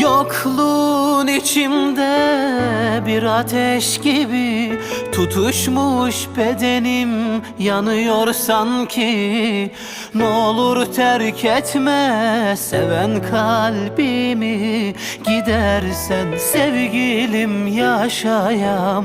yokluğun içimde bir ateş gibi Tutuşmuş bedenim yanıyor sanki. Ne olur terk etme seven kalbimi Gidersen sevgilim yaşayamam.